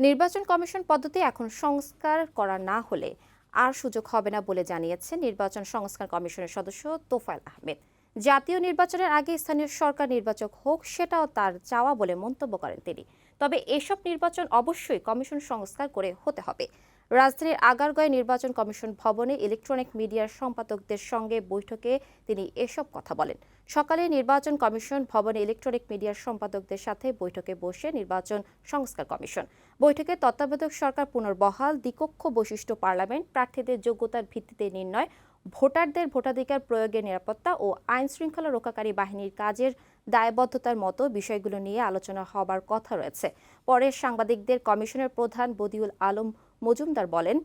নির্বাচন কমিশন পদ্ধতি এখন সংস্কার করা না হলে আর সুযোগ হবে না বলে জানিয়েছে নির্বাচন সংস্কার কমিশনের সদস্য তোফায়েল আহমেদ। জাতীয় নির্বাচনের আগে স্থানীয় সরকার নির্বাচক হোক, সেটাও তার চাওয়া বলে মন্তব্য করেন তিনি। তবে এসব নির্বাচন অবশ্যই কমিশন সংস্কার করে হতে হবে। রাজধানীর আগারগাঁয় নির্বাচন কমিশন ভবনে ইলেকট্রনিক মিডিয়ার সম্পাদকদের সঙ্গে বৈঠকে তিনি এসব কথা বলেন। সকালে নির্বাচন কমিশন ভবনে ইলেকট্রনিক মিডিয়ার সম্পাদকদের সাথে বৈঠকে বসে নির্বাচন সংস্কার কমিশন। বৈঠকে তত্ত্বাবধায়ক সরকার পুনর্বহাল, দ্বিকক্ষ বৈশিষ্ট্য পার্লামেন্ট, প্রার্থীদের যোগ্যতার ভিত্তিতে নির্ণয়, ভোটারদের ভোটাধিকার প্রয়োগের নিরাপত্তা ও আইন শৃঙ্খলা রক্ষাকারী বাহিনীর কাজের দায়বদ্ধতার মতো বিষয়গুলো নিয়ে আলোচনা হবার কথা রয়েছে। পরে সাংবাদিকদের কমিশনের প্রধান বদিউল আলম মজুমদার বলেন,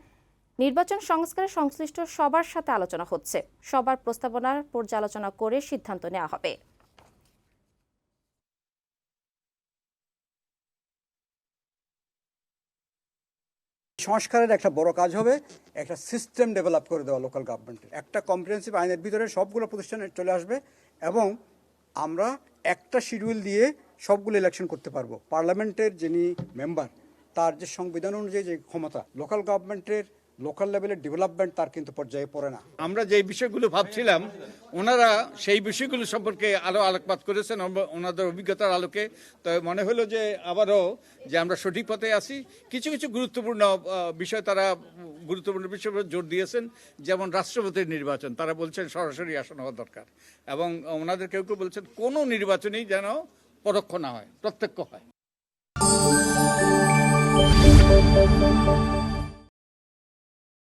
নির্বাচন সংস্কারে সংশ্লিষ্ট সবার সাথে আলোচনা হচ্ছে। সবার প্রস্তাবনার পর্যালোচনা করে সিদ্ধান্ত নেওয়া হবে। সংস্কারের একটা বড় কাজ হবে, একটা সিস্টেম ডেভেলপ করে দেওয়া লোকাল গভর্নমেন্টের একটা কম্প্রিহেন্সিভ আইনের ভিতরে সবগুলো প্রতিষ্ঠানে চলে আসবে এবং আমরা একটা শিডিউল দিয়ে সবগুলো ইলেকশন করতে পারব। পার্লামেন্টের যিনি মেম্বার তার যে সংবিধান অনুযায়ী যে ক্ষমতা লোকাল গভর্নমেন্টের লোকাল লেভেলের ডেভেলপমেন্ট তার কিন্তু পর্যায়ে পড়ে না। আমরা যে বিষয়গুলো ভাবছিলাম, ওনারা সেই বিষয়গুলো সম্পর্কে আরও আলোকপাত করেছেন ওনাদের অভিজ্ঞতার আলোকে। তো মনে হলো যে আবারও যে আমরা সঠিক পথে আছি, কিছু কিছু গুরুত্বপূর্ণ বিষয় তারা গুরুত্বপূর্ণ বিষয় জোর দিয়েছেন, যেমন রাষ্ট্রপতির নির্বাচন। তারা বলছেন সরাসরি আসন হওয়া দরকার। এবং ওনাদের কেউ কেউ বলছেন, কোনো নির্বাচনেই যেন পরোক্ষ না হয়, প্রত্যক্ষ হয়।